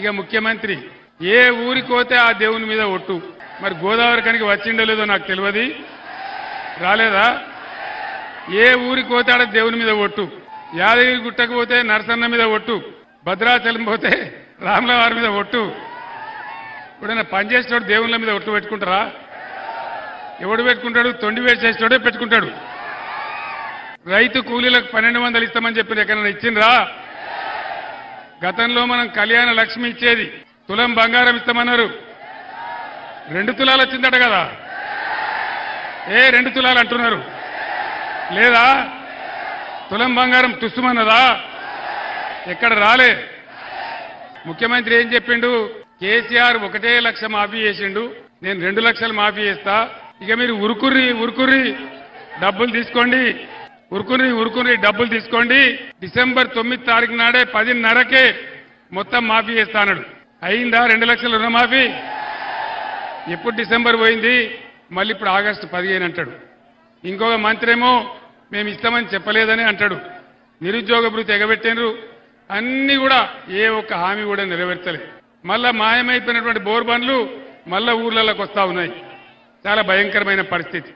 ఇక ముఖ్యమంత్రి ఏ ఊరికి పోతే ఆ దేవుని మీద ఒట్టు? మరి గోదావరి కనికి వచ్చిండో లేదో నాకు తెలియదు. రాలేదా? ఏ ఊరికి పోతే ఆడ దేవుని మీద ఒట్టు? యాదగిరి గుట్టకు పోతే నరసన్న మీద ఒట్టు? భద్రాచలం పోతే రాములవారి మీద ఒట్టు? ఇప్పుడైనా పనిచేసేవాడు దేవుళ్ళ మీద ఒట్టు పెట్టుకుంటారా? ఎవడు పెట్టుకుంటాడు? తొండి వేసేటోడే పెట్టుకుంటాడు. రైతు కూలీలకు పన్నెండు వందలు ఇస్తామని చెప్పి ఎక్కడైనా ఇచ్చిండ్రా? గతంలో మనం కళ్యాణ లక్ష్మి ఇచ్చేది తులం బంగారం ఇస్తామన్నారు. రెండు తులాలు వచ్చిందట కదా. ఏ రెండు తులాలు అంటున్నారు. లేదా? తులం బంగారం తుస్తుమన్నదా ఎక్కడ రాలే. ముఖ్యమంత్రి ఏం చెప్పిండు? కేసీఆర్ ఒకటే లక్ష మాఫీ చేసిండు. నేను రెండు లక్షలు మాఫీ చేస్తా. ఇక మీరు ఉరుకుర్రి ఉరుకుర్రి డబ్బులు తీసుకోండి. ఉరుకుని ఉరుకుని డబ్బులు తీసుకోండి. డిసెంబర్ తొమ్మిది తారీఖు నాడే పదిన్నరకే మొత్తం మాఫీ చేస్తానడు అయిందా? రెండు లక్షల రుణమాఫీ? ఎప్పుడు డిసెంబర్ పోయింది? మళ్ళీ ఇప్పుడు ఆగస్టు పదిహేను అంటాడు. ఇంకొక మంత్రి ఏమో మేము ఇస్తామని చెప్పలేదని అంటాడు. నిరుద్యోగ భృతి ఎగబెట్టినరు అన్ని కూడా ఏ ఒక్క హామీ కూడా నెరవేర్చలేదు మళ్ళా మాయమైపోయినటువంటి బోర్ బండ్లు మళ్ళా ఊర్లలోకి వస్తా ఉన్నాయి. చాలా భయంకరమైన పరిస్థితి.